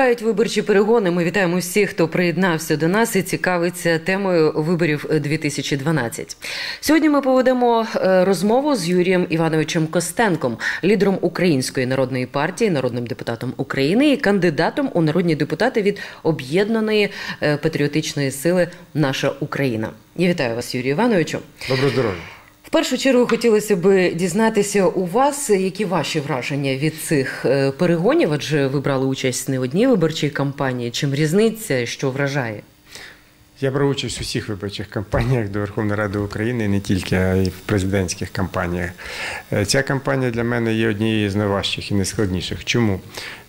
Тривають виборчі перегони. Ми вітаємо всіх, хто приєднався до нас і цікавиться темою виборів 2012. Сьогодні ми поведемо е, розмову з Юрієм Івановичем Костенком, лідером Української народної партії, народним депутатом України і кандидатом у народні депутати від об'єднаної е, патріотичної сили Наша Україна. Я вітаю вас, Юрію Івановичу. Доброго здоров'я. Першу чергу хотілося б дізнатися у вас, які ваші враження від цих е, перегонів, адже ви брали участь не одній виборчій кампанії. Чим різниця, що вражає? Я брав участь у всіх виборчих кампаніях до Верховної Ради України, не тільки а й в президентських кампаніях. Е, Ця кампанія для мене є однією з найважчих і найскладніших. Чому?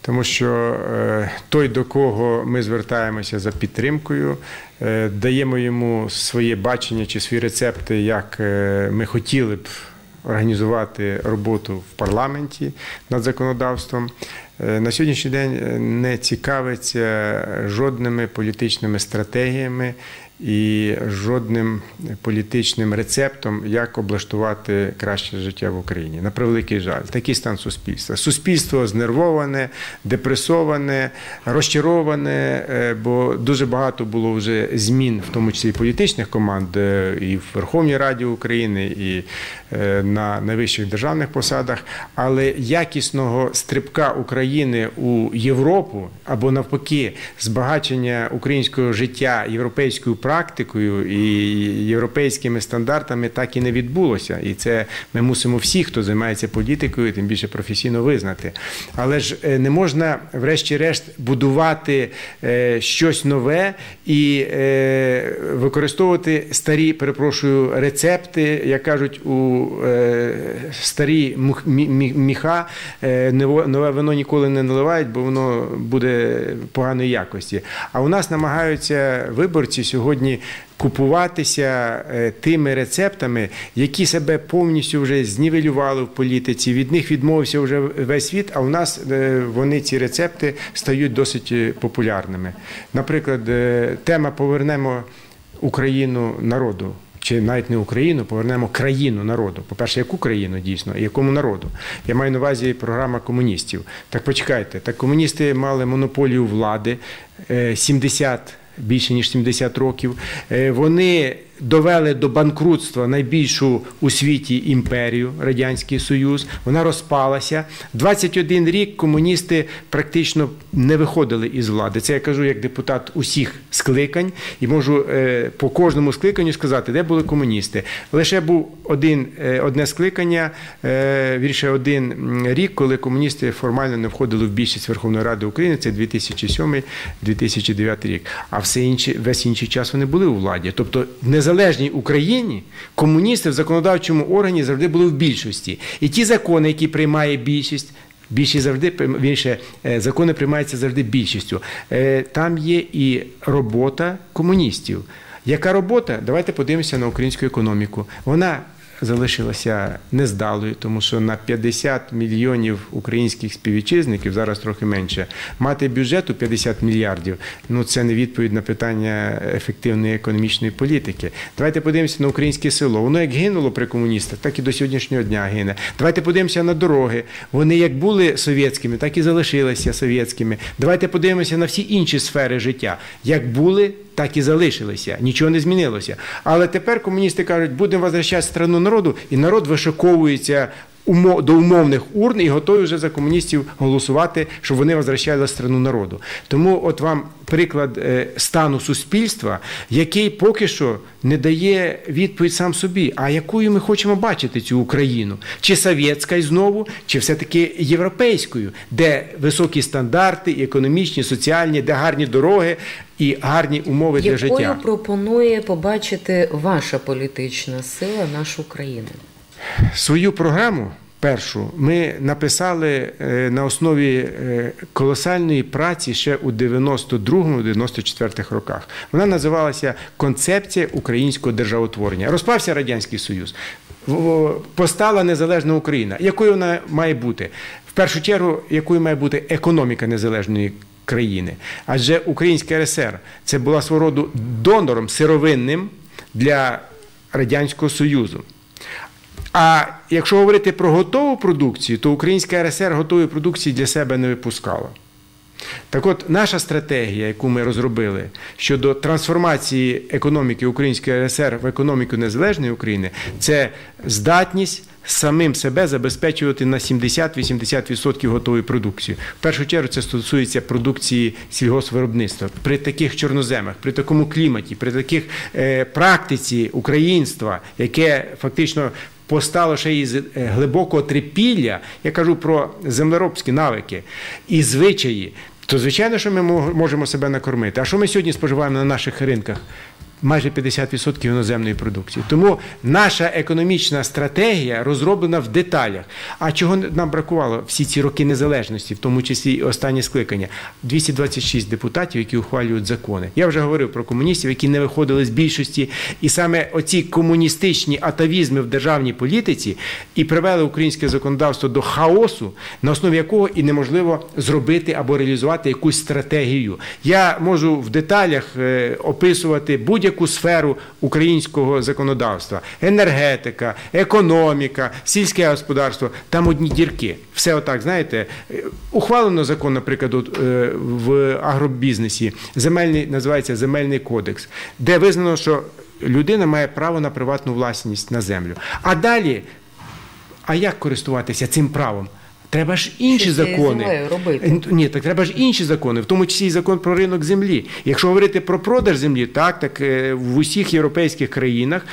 Тому що е, той, до кого ми звертаємося за підтримкою, е, даємо йому своє бачення чи свої рецепти, як ми хотіли б організувати роботу в парламенті над законодавством. Е, На сьогоднішній день е, не цікавиться жодними політичними стратегіями і жодним політичним рецептом, як облаштувати краще життя в Україні. На превеликий жаль, такий стан суспільства. Суспільство знервоване, депресоване, розчароване, е, бо дуже багато було вже змін, в тому числі політичних команд, е, і в Верховній Раді України, і е, на найвищих державних посадах. Але якісного стрибка України у Європу або навпаки збагачення українського життя європейською практикою і європейськими стандартами так і не відбулося. І це ми мусимо всі, хто займається політикою, тим більше професійно визнати. Але ж е, не можна, врешті-решт, будувати е, щось нове і е, використовувати старі, перепрошую, рецепти, як кажуть, у старі міха нове вино ніколи не наливають, бо воно буде поганої якості. А у нас намагаються виборці сьогодні купуватися е, тими рецептами, які себе повністю вже знівелювали в політиці. Від них відмовився вже весь світ. А у нас е, вони ці рецепти стають досить е, популярними. Наприклад, тема повернемо Україну народу. Чи навіть не Україну, повернемо країну народу. По-перше, яку країну дійсно і якому народу? Я маю на увазі програма комуністів. Так почекайте, так комуністи мали монополію влади е, 70, більше ніж 70 років. Е, Вони довели до банкрутства найбільшу у світі імперію Радянський Союз. Вона розпалася. 21 рік комуністи практично не виходили із влади. Це я кажу як депутат усіх скликань, і можу е, по кожному скликанню сказати, де були комуністи. Лише був один, е, одне скликання, е, вірше один рік, коли комуністи формально не входили в більшість Верховної Ради України. Це 2007-2009 рік. А все інше, весь інший час вони були у владі. Тобто в незалежній Україні комуністи в законодавчому органі завжди були в більшості. І ті закони, які приймає більшість. Більшість завжди більше, е, закони приймаються завжди більшістю. Е, Там є і робота комуністів. Яка робота? Давайте подивимося на українську економіку. Вона залишилася нездалою, тому що на 50 мільйонів українських співвітчизників, зараз трохи менше, мати бюджет у 50 мільярдів, ну це не відповідь на питання ефективної економічної політики. Давайте подивимося на українське село. Воно як гинуло при комуністах, так і до сьогоднішнього дня гине. Давайте подивимося на дороги. Вони як були совєтськими, так і залишилися совєтськими. Давайте подивимося на всі інші сфери життя. Як були, так і залишилися. Нічого не змінилося. Але тепер комуністи кажуть, будемо возвращати страну народу, і народ вишиковується умо- до умовних урн і готові вже за комуністів голосувати, щоб вони возвращали страну народу. Тому от вам приклад е, стану суспільства, який поки що не дає відповідь сам собі. А якою ми хочемо бачити цю Україну? Чи совєтська знову, чи все-таки європейською, де високі стандарти, економічні, соціальні, де гарні дороги і гарні умови для життя? Якою пропонує побачити ваша політична сила нашу країну? Свою програму першу ми написали е, на основі е, колосальної праці ще у 92-94 роках. Вона називалася Концепція українського державотворення. Розпався Радянський Союз. Постала незалежна Україна. Якою вона має бути? В першу чергу, якою має бути економіка незалежної країни? Адже Українська РСР це була свого роду донором сировинним для Радянського Союзу. А якщо говорити про готову продукцію, то Українська РСР готової продукції для себе не випускала. Так от, наша стратегія, яку ми розробили щодо трансформації економіки Української РСР в економіку незалежної України, це здатність самим себе забезпечувати на 70-80% готової продукції. В першу чергу це стосується продукції сільгоспвиробництва. При таких чорноземах, при такому кліматі, при таких е, практиці українства, яке фактично постало ще із е, глибокого трипілля, я кажу про землеробські навики і звичаї, то звичайно, що ми можемо себе накормити. А що ми сьогодні споживаємо на наших ринках? Майже 50% іноземної продукції. Тому наша економічна стратегія розроблена в деталях. А чого нам бракувало всі ці роки незалежності, в тому числі і останнє скликання? 226 депутатів, які ухвалюють закони. Я вже говорив про комуністів, які не виходили з більшості, і саме оці комуністичні атавізми в державній політиці і привели українське законодавство до хаосу, на основі якого і неможливо зробити або реалізувати якусь стратегію. Я можу в деталях е, описувати будь-яку сферу українського законодавства: енергетика, економіка, сільське господарство. Там одні дірки. Все отак, знаєте, Е, ухвалено закон, наприклад, е, в агробізнесі. Земельний називається земельний кодекс, де визнано, що людина має право на приватну власність на землю. А далі а як користуватися цим правом? Треба ж інші закони. робити? Ні, так треба ж інші закони, в тому числі і закон про ринок землі. Якщо говорити про продаж землі, так так е, в усіх європейських країнах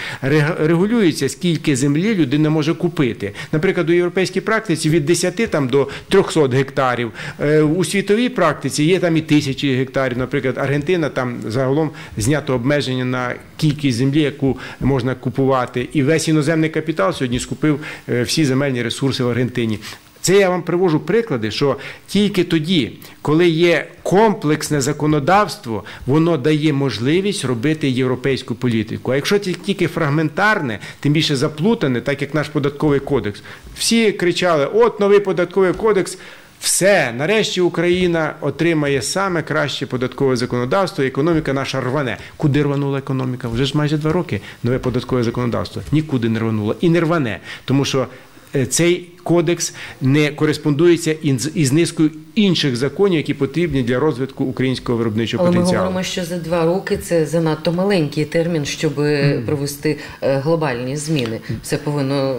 регулюється, скільки землі людина може купити. Наприклад, у європейській практиці від 10 там до 300 гектарів. Е, У світовій практиці є там і тисячі гектарів. Наприклад, Аргентина там загалом знято обмеження на кількість землі, яку можна купувати. І весь іноземний капітал сьогодні скупив е, всі земельні ресурси в Аргентині. Це я вам привожу приклади, що тільки тоді, коли є комплексне законодавство, воно дає можливість робити європейську політику. А якщо тільки фрагментарне, тим більше заплутане, так як наш податковий кодекс, всі кричали: от новий податковий кодекс. Все, нарешті Україна отримає саме краще податкове законодавство, економіка наша рване. Куди рванула економіка? Вже ж майже два роки нове податкове законодавство. Нікуди не рвануло і не рване, тому що е, цей кодекс не кореспондується із, низкою інших законів, які потрібні для розвитку українського виробничого Але ми говоримо, що за два роки це занадто маленький термін, щоб провести е, глобальні зміни. Все повинно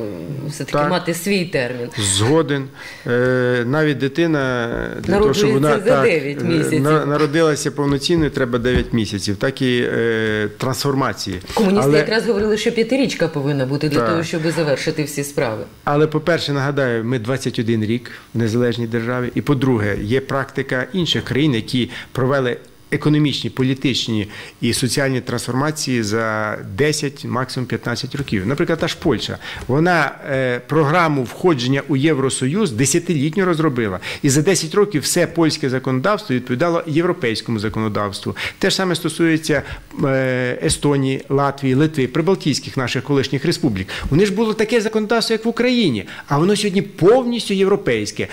все таки Так. мати свій термін. Згоден. Е, навіть дитина для того, щоб вона за 9 е, місяців. народилася повноцінною, треба 9 місяців, так і е, трансформації. Комуністи Але- якраз говорили, що п'ятирічка повинна бути для Так. того, щоб завершити всі справи. Але, по-перше, нагадаю, ми 21 рік в незалежній державі. І по-друге, є практика інших країн, які провели економічні, політичні і соціальні трансформації за 10, максимум 15 років. Наприклад, та ж Польща. Вона е, програму входження у Євросоюз десятилітньо розробила. І за 10 років все польське законодавство відповідало європейському законодавству. Те ж саме стосується е, Естонії, Латвії, Литви, прибалтійських наших колишніх республік. У них ж було таке законодавство, як в Україні, а воно сьогодні повністю європейське.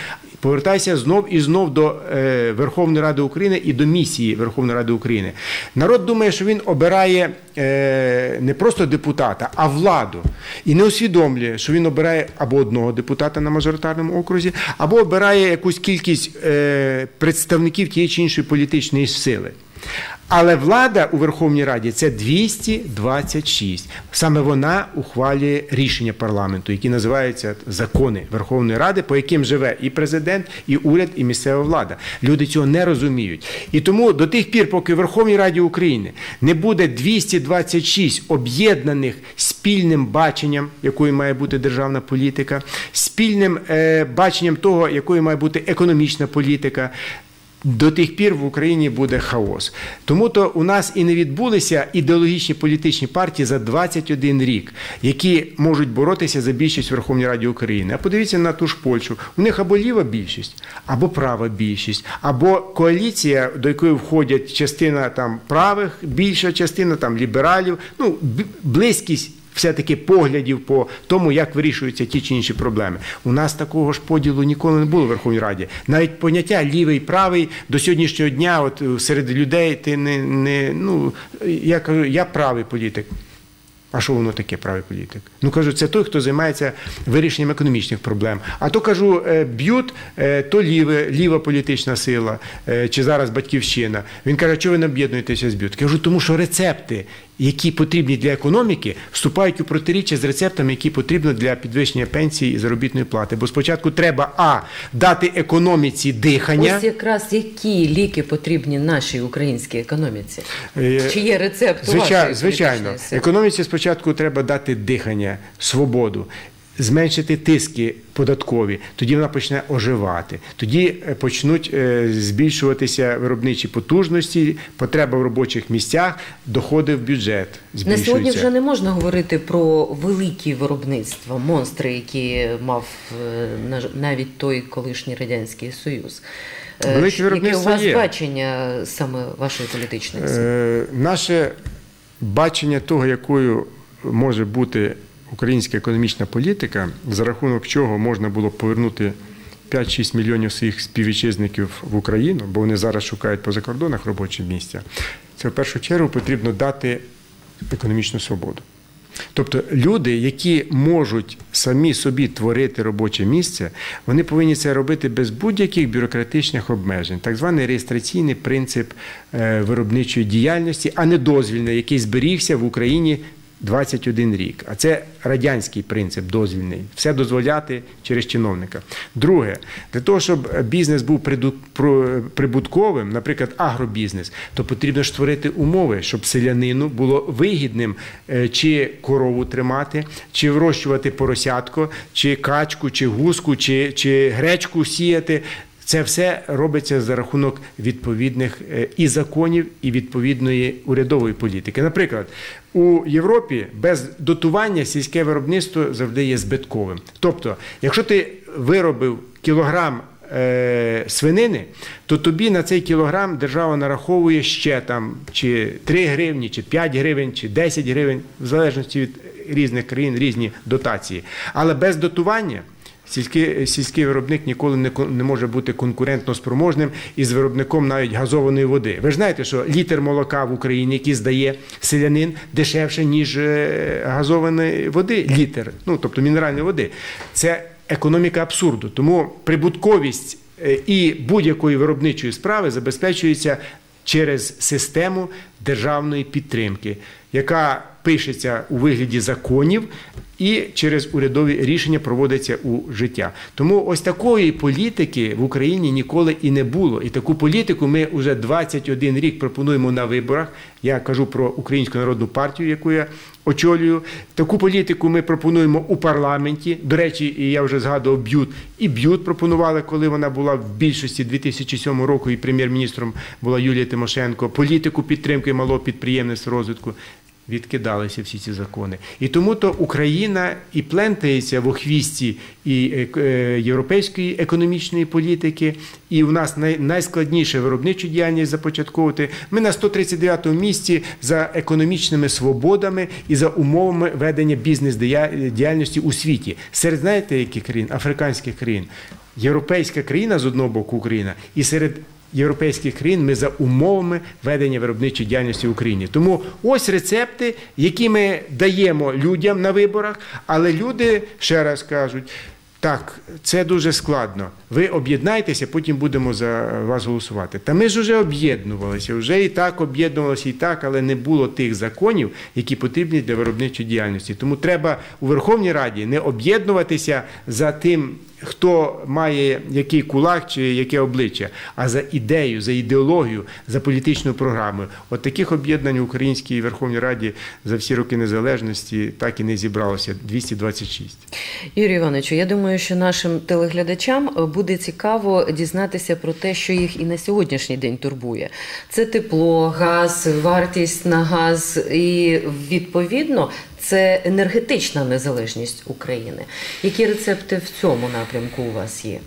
Повертайся знов і знов до е, Верховної Ради України і до місії Верховної Ради України. Народ думає, що він обирає е, не просто депутата, а владу. І не усвідомлює, що він обирає або одного депутата на мажоритарному окрузі, або обирає якусь кількість е, представників тієї чи іншої політичної сили. Але влада у Верховній Раді це 226. Саме вона ухвалює рішення парламенту, які називаються закони Верховної Ради, по яким живе і президент, і уряд, і місцева влада. Люди цього не розуміють. І тому до тих пір, поки в Верховній Раді України не буде 226 об'єднаних спільним баченням, якою має бути державна політика, спільним е, баченням того, якою має бути економічна політика. До тих пір в Україні буде хаос. Тому то у нас і не відбулися ідеологічні політичні партії за 21 рік, які можуть боротися за більшість в Верховній Раді України. А подивіться на ту ж Польщу. У них або ліва більшість, або права більшість, або коаліція, до якої входять частина там правих, більша частина там лібералів, ну близькість все-таки поглядів по тому, як вирішуються ті чи інші проблеми. У нас такого ж поділу ніколи не було в Верховній Раді. Навіть поняття лівий, правий до сьогоднішнього дня, от е, серед людей ти не, не ну я кажу, я правий політик. А що воно таке правий політик? Ну кажу, це той, хто займається вирішенням економічних проблем. А то кажу, е, б'ють, е, то ліве, ліва політична сила, чи зараз батьківщина. Він каже, що ви не об'єднуєтеся з б'ют? Кажу, тому що рецепти, які потрібні для економіки, вступають у протиріччя з рецептами, які потрібні для підвищення пенсії і заробітної плати. Бо спочатку треба а дати економіці дихання. Ось якраз які ліки потрібні нашій українській економіці? Е, Чи є рецепт Звичай, вашої звичайно. Економіці спочатку треба дати дихання, свободу. Зменшити тиски податкові, тоді вона почне оживати. Тоді е, почнуть е, збільшуватися виробничі потужності, потреба в робочих місцях, доходи в бюджет На сьогодні вже не можна говорити про великі виробництва, монстри, які мав е, на навіть той колишній радянський союз. Великі Яке у вас є. бачення саме вашої політичної сили? Наше бачення того, якою може бути українська економічна політика, за рахунок чого можна було повернути 5-6 мільйонів своїх співвітчизників в Україну, бо вони зараз шукають по закордонах робочі місця. Це в першу чергу потрібно дати економічну свободу. Тобто люди, які можуть самі собі творити робоче місце, вони повинні це робити без будь-яких бюрократичних обмежень, так званий реєстраційний принцип е, виробничої діяльності, а не дозвільний, який зберігся в Україні 21 рік. А це радянський принцип дозвільний. Все дозволяти через чиновника. Друге, для того, щоб бізнес був прибутковим, наприклад, агробізнес, то потрібно створити умови, щоб селянину було вигідним е, чи корову тримати, чи вирощувати поросятко, чи качку, чи гуску, чи, чи гречку сіяти. Це все робиться за рахунок відповідних е, і законів, і відповідної урядової політики. Наприклад, у Європі без дотування сільське виробництво завжди є збитковим. Тобто, якщо ти виробив кілограм е, свинини, то тобі на цей кілограм держава нараховує ще там чи 3 гривні, чи 5 гривень, чи 10 гривень, в залежності від різних країн різні дотації. Але без дотування. Сільський, сільський виробник ніколи не, не може бути конкурентно спроможним із виробником навіть газованої води. Ви ж знаєте, що літр молока в Україні, який здає селянин, дешевше, ніж е, газованої води, літр, ну тобто мінеральної води. Це економіка абсурду. Тому прибутковість е, і будь-якої виробничої справи забезпечується через систему державної підтримки, яка пишеться у вигляді законів і через урядові рішення проводиться у життя. Тому ось такої політики в Україні ніколи і не було. І таку політику ми вже 21 рік пропонуємо на виборах. Я кажу про Українську народну партію, яку я очолюю. Таку політику ми пропонуємо у парламенті. До речі, я вже згадував б'ют. І б'ют пропонували, коли вона була в більшості 2007 року, і прем'єр-міністром була Юлія Тимошенко. Політику підтримки малого підприємництва розвитку. Відкидалися всі ці закони. І тому то Україна і плентається в охвісті і е, е, європейської економічної політики, і в нас найскладніше виробничу діяльність започатковувати. Ми на 139-му місці за економічними свободами і за умовами ведення бізнес-діяльності у світі. Серед знаєте, яких країн? Африканських країн. Європейська країна з одного боку Україна, і серед європейських країн ми за умовами ведення виробничої діяльності в Україні. Тому ось рецепти, які ми даємо людям на виборах, але люди ще раз кажуть. Так, це дуже складно. Ви об'єднайтеся, потім будемо за вас голосувати. Та ми ж вже об'єднувалися, вже і так об'єднувалися, і так, але не було тих законів, які потрібні для виробничої діяльності. Тому треба у Верховній Раді не об'єднуватися за тим, хто має який кулак чи яке обличчя, а за ідею, за ідеологію, за політичну програму. От таких об'єднань в Українській Верховній Раді за всі роки незалежності так і не зібралося 226. Юрій Івановичу, я думаю, що нашим телеглядачам е, буде цікаво дізнатися про те, що їх і на сьогоднішній день турбує. Це тепло, газ, вартість на газ, і відповідно це енергетична незалежність України. Які рецепти в цьому напрямку у вас є?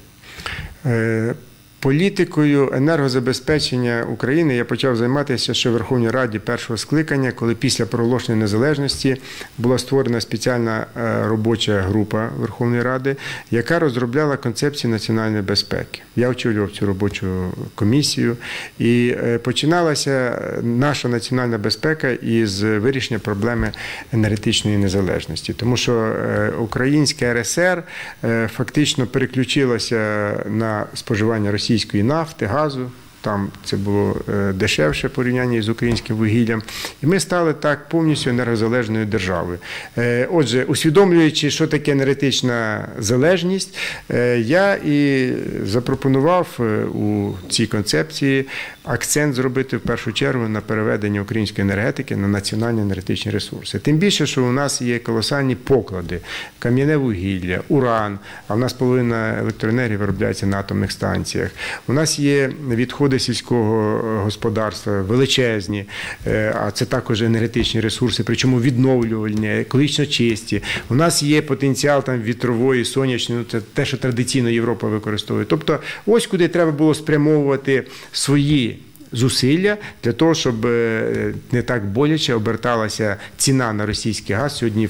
Е, Політикою енергозабезпечення України я почав займатися ще в Верховній Раді першого скликання, коли після проголошення незалежності була створена спеціальна е, робоча група Верховної Ради, яка розробляла концепцію національної безпеки. Я очолював цю робочу комісію, і е, починалася наша національна безпека із вирішення проблеми енергетичної незалежності, тому що е, українське РСР е, фактично переключилося на споживання російської нафти, газу. Там це було е, дешевше в порівнянні з українським вугіллям, і ми стали так повністю енергозалежною державою. Е, Отже, усвідомлюючи, що таке енергетична залежність, е, я і запропонував у цій концепції акцент зробити в першу чергу на переведення української енергетики на національні енергетичні ресурси. Тим більше, що у нас є колосальні поклади: кам'яне вугілля, уран. А в нас половина електроенергії виробляється на атомних станціях. У нас є відходи сільського господарства величезні, е, а це також енергетичні ресурси, причому відновлювальні, екологічно чисті. У нас є потенціал там вітрової, сонячної, ну, це те, що традиційно Європа використовує. Тобто, ось куди треба було спрямовувати свої зусилля для того, щоб е, не так боляче оберталася ціна на російський газ сьогодні е,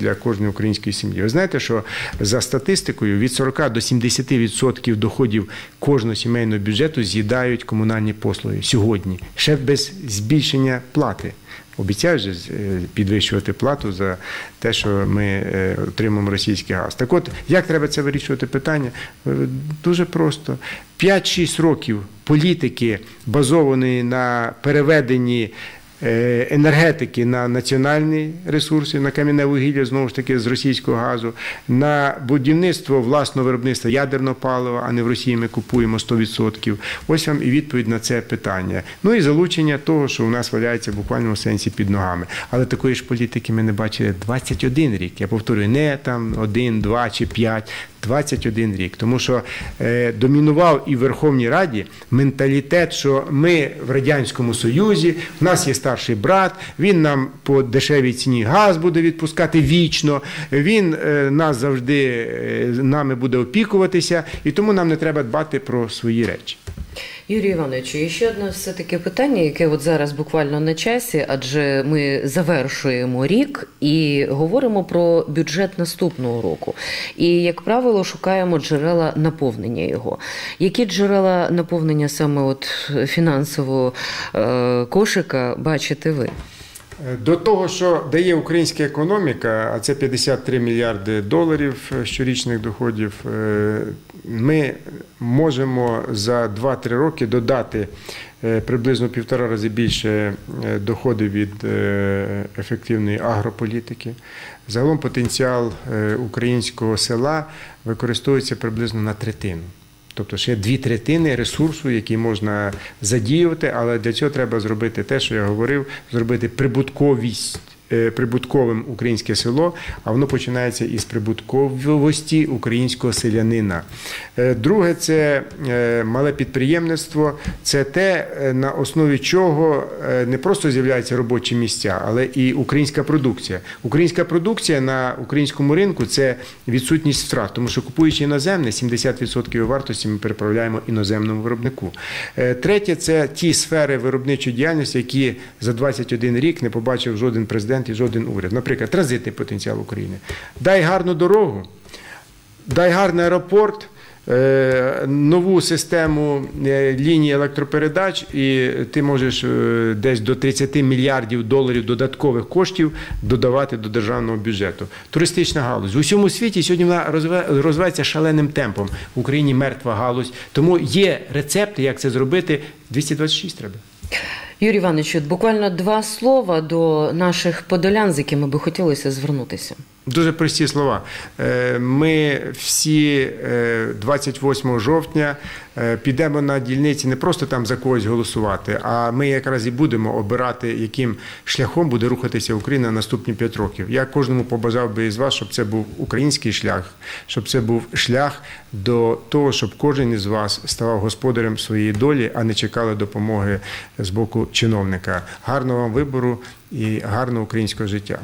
для кожної української сім'ї. Ви знаєте, що за статистикою від 40 до 70% доходів кожного сімейного бюджету з'їдають комунальні послуги сьогодні, ще без збільшення плати. Обіцяють же е, підвищувати плату за те, що ми е, отримуємо російський газ. Так от, як треба це вирішувати питання? Е, Дуже просто. 5-6 років політики, базованої на переведенні енергетики на національні ресурси, на кам'яне вугілля, знову ж таки, з російського газу, на будівництво власного виробництва ядерного палива, а не в Росії ми купуємо 100%. Ось вам і відповідь на це питання. Ну і залучення того, що у нас валяється в буквальному сенсі під ногами. Але такої ж політики ми не бачили 21 рік. Я повторюю, не там один, два чи п'ять. 21 рік, тому що е, домінував і в Верховній Раді менталітет, що ми в радянському Союзі, в нас є старший брат, він нам по дешевій ціні газ буде відпускати вічно. Він е, нас завжди е, нами буде опікуватися, і тому нам не треба дбати про свої речі. Юрій Іванович, і ще одне все таке питання, яке от зараз буквально на часі, адже ми завершуємо рік і говоримо про бюджет наступного року. І, як правило, шукаємо джерела наповнення його. Які джерела наповнення саме от фінансового е, кошика бачите ви? До того, що дає українська економіка, а це 53 мільярди доларів щорічних доходів, е, ми можемо за 2-3 роки додати е, приблизно півтора рази більше е, доходів від е, ефективної агрополітики. Загалом потенціал е, українського села використовується приблизно на третину. Тобто ще дві третини ресурсу, який можна задіювати, але для цього треба зробити те, що я говорив, зробити прибутковість. Е, Прибутковим українське село, а воно починається із прибутковості українського селянина. Е, Друге, це е, мале підприємництво, це те, на основі чого не просто з'являються робочі місця, але і українська продукція. Українська продукція на українському ринку це відсутність втрат, тому що купуючи іноземне, 70% вартості ми переправляємо іноземному виробнику. Третє це ті сфери виробничої діяльності, які за 21 рік не побачив жоден президент і жоден уряд. Наприклад, транзитний потенціал України. Дай гарну дорогу, дай гарний аеропорт. е, Нову систему е, лінії електропередач, і ти можеш е, десь до 30 мільярдів доларів додаткових коштів додавати до державного бюджету. Туристична галузь в усьому світі сьогодні вона розвивається шаленим темпом. В Україні мертва галузь. Тому є рецепти, як це зробити. 226 треба. Юрій Іванович, буквально два слова до наших подолян, з якими би хотілося звернутися. Дуже прості слова. Е, Ми всі е, 28 жовтня е, підемо на дільниці не просто там за когось голосувати, а ми якраз і будемо обирати, яким шляхом буде рухатися Україна наступні 5 років. Я кожному побажав би із вас, щоб це був український шлях, щоб це був шлях до того, щоб кожен із вас ставав господарем своєї долі, а не чекали допомоги з боку чиновника. Гарного вам вибору і гарного українського життя.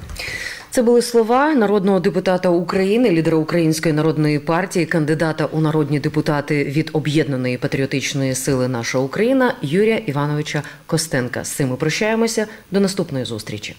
Це були слова народного депутата України, лідера Української народної партії, кандидата у народні депутати від об'єднаної патріотичної сили Наша Україна Юрія Івановича Костенка. З цим ми прощаємося. До наступної зустрічі.